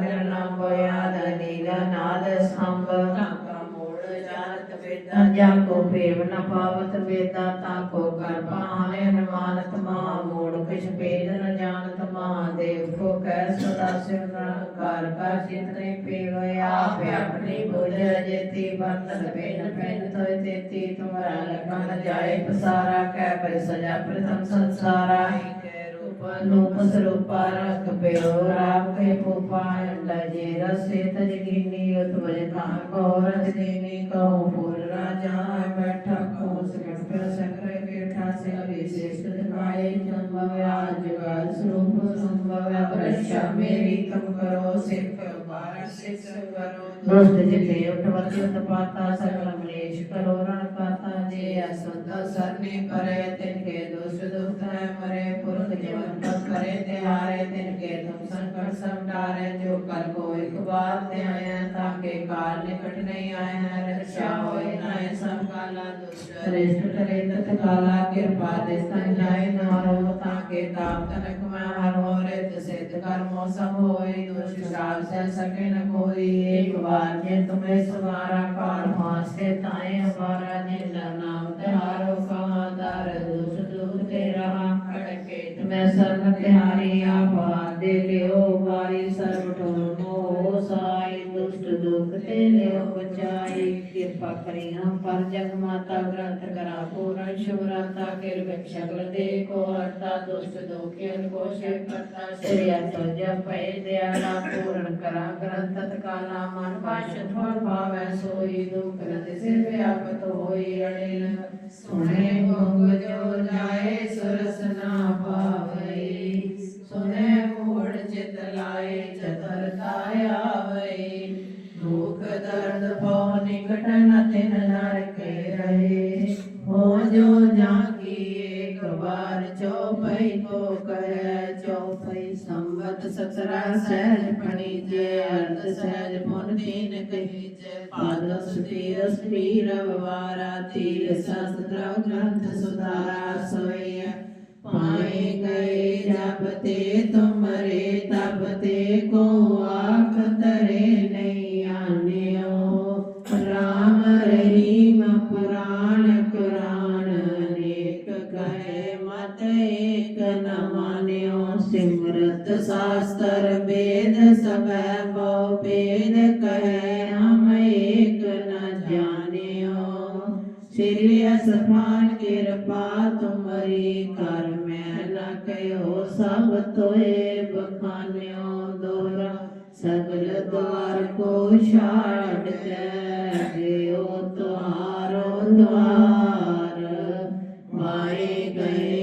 ਨਿਰਨਾਮ ਹੋਇਆਦ ਨੀਲ ਨਾਦ ਸੰਭ। ਤਾਕਾ ਮੂੜ ਜਾਣਤ ਵੇਦਾਂ ਜਾ ਕੋ ਭੇਵ ਨ ਪਾਵਤ ਵੇਦਾਂ ਤਾ ਕੋ ਕਰ ਪਾਹਨੇ ਅਨਮਾਨਤ ਮਾ ਮੂੜ। ਕਿਛ ਭੇਦ ਨ ਜਾਣਤ ਮਾ ਦੇਵ ਕੋ ਕਹਿ ਸਦਾ ਸਿਵ ਨਿਰੰਕਾਰ ਕਾ ਚਿਤਨੇ ਪੇਵ ਆਪ ਆਪਣੀ ਬੁਝ ਜੇਤੀ ਬਰਤਨ ਪੇਨ ਪੈਨ ਤੋਇ ਤੇਤੀ ਤੁਮਰਾ ਲਖਨ ਜਾਏ ਪਸਾਰਾ ਕਹਿ ਪਰ ਸਜਾ ਪ੍ਰਥਮ ਸੰਸਾਰਾ। ਰੂਪ ਅਨੂਪ ਸਰੂਪਾ ਰਖ ਪਿਓ, ਰਾਮ ਕੇ ਪੂਪਾ ਲਜੇ ਰਸੇ, ਤਜ ਗਿਨੀ ਉਤਵਜ ਕਾ ਕੋ, ਰਜ ਦੇਨੀ ਕਉ ਫੁਰ ਰਾਜਾ ਬੈਠਾ ਕੋ ਸਕਟ ਪਰ ਸਕਰੇ ਬੈਠਾ ਸੇ ਵਿਸ਼ੇਸ਼ ਦਿਖਾਏ ਜਨਮਵਿਆ ਜਗਤ ਸਰੂਪ ਸੰਭਵਿਆ ਪ੍ਰਸ਼ਾ ਮੇਰੀ ਤੁਮ ਕਰੋ, ਸਿਖ ਬਾਰ ਸਿਖ ਕਰੋ, ਦੁਸ਼ਟ ਜਿਤੇ ਉਠਵਤੀ ਉਤਪਾਤਾ ਸਕਲ ਮਲੇਸ਼ ਕਰੋ, ਰਣ ਪਾਤਾ, ਜੇ ਅਸੁਧ ਸਰਨੇ ਕਰੇ ਤਿਨ ਕੇ ਦੋਸ਼ ਦੁਖ ਹੈ ਮਰੇ ਪੁਰਖ ਜੀਵਨ ਪਤ ਕਰੇ ਤਿਹਾਰੇ ਤਿਨ ਕੇ ਤੁਮ ਸੰਕਟ ਸਭ ਡਾਰੇ ਜੋ ਕਲ ਕੋ ਇੱਕ ਬਾਰ ਤੇ ਆਇਆ ਤਾਕੇ ਕਾਲ ਨਿਕਟ ਨਹੀਂ ਆਇਆ, ਰਖਸ਼ਾ ਹੋਏ ਨਾਏ ਸਭ ਕਾਲਾ ਦੁਸ਼ਟ ਸ੍ਰੇਸ਼ਟ ਕਰੇ ਤਤ ਕਾਲਾ ਕਿਰਪਾ ਦੇ ਸੰਗ ਜਾਏ ਨਾਰੋ ਤਾਕੇ ਤਾਪ ਤਨਕ ਮੈਂ ਹਰ ਹੋਰੇ ਸਿੱਧ ਕਰਮੋ ਸਭ ਹੋਏ ਦੁਸ਼ ਸਾਲ ਸੇ ਸਕੇ ਨ ਕੋਈ। ਇੱਕ ਬਾਰ ਜੇ ਤੁਮੇ ਸਵਾਰਾ ਕਾਲ ਮਾਸੇ ਤਾਏ ਹਮਾਰਾ ਜਿਨ ਨਾਮ ਤਿਹਾਰੋ ਕਹਾ ਦਰ ਦੁਸ਼ ਦੁਖ ਤੇ ਰਹਾ ਖੜਕੇ ਤੁਮੇ ਸਰਨ ਤਿਹਾਰੀ ਆਪਾ ਦੇ ਲਿਓ, ਵਾਰੀ ਸਰਬ ਠੋਰ ਮੋਹ ਸਾਈ ਦੁਸ਼ਟ ਦੁਖ ਤੇ ਲਿਓ ਬਚਾਈ ਕਿਰਪਾ ਕਰੀ ਹਮ ਪਰ ਜਗ ਮਾਤਾ ਗ੍ਰੰਥ ਕਰਾ ਪੂਰਨ ਸ਼ੁਭਰਾਤਾ, ਕਿਰ ਵਿਖਸ਼ਗਲ ਦੇ ਕੋ ਹਰਤਾ, ਦੁਸ਼ਟ ਦੋਖਿਨ ਕੋ ਸ਼ੇ ਕਰਤਾ ਸ੍ਰੀ ਅਤੋ ਜਪੈ ਦਿਆਲਾ, ਪੂਰਨ ਕਰਾ ਗ੍ਰੰਥ ਤਕਾਲਾ ਮਨ ਪਾਸ਼ ਥੋੜ ਭਾਵੈ, ਸੋਈ ਦੁਖ ਰਤ ਸਿਰ ਵਿਆਪਤ ਹੋਈ ਅੜਿਲ ਸੁਣੇ ਭੋਗ ਜੋ ਜਾਏ ਚਿਤ ਲਾਏ ਚਤਰਤਾ ਦੁਖ ਦਰਦ ਭਉ ਨਿਕਟ ਨ ਤਿਨ ਨਰ ਰਹੇ। ਹੋ ਜੋ ਜਾਕੀ ਇੱਕ ਵਾਰ ਚਉਪਈ ਕੋ ਕਹਿ ਚਉਪਈ ਸੰਵਤ ਸਤਰਾ ਸਹਿਜ ਪਣੀ ਜੇ ਅਰਧ ਸਹਿਜ ਪੁਨ ਦੀਨ ਕਹੀ ਜੇ ਪਾਦ ਸੁਤੀਰ ਸੁਤੀਰ ਵਾਰਾ, ਤੀਰ ਸਸਤਰ ਗ੍ਰੰਥ ਸੁਧਾਰਾ ਸੋਈਐ। ਪਾਏ ਗਏ ਜਪਤੇ ਤੁਮਰੇ ਮਾਨਿਓ ਸਿਮਰਤ ਸਾਸਤਰ ਵੇਦ ਸਭੈ ਬਹੁ ਭੇਦ ਕਹੇ ਹਮ ਏਕ ਨ ਜਾਣਿਓ। ਸ੍ਰੀ ਅਸਫਾਨ ਕਿਰਪਾ ਤੁਮਰੀ ਕਰ ਮੈਂ ਨ ਕਹਿਓ ਸਭ ਤੋਏ ਬਖਾਨਿਓ ਦੋਰਾ ਸਗਲ ਦਵਾਰ ਕੋ ਛਾੜ ਕੇ ਜਿਉ ਤੁਹਾਰੋ ਦਵਾਰ। ਮਾਏ ਗਏ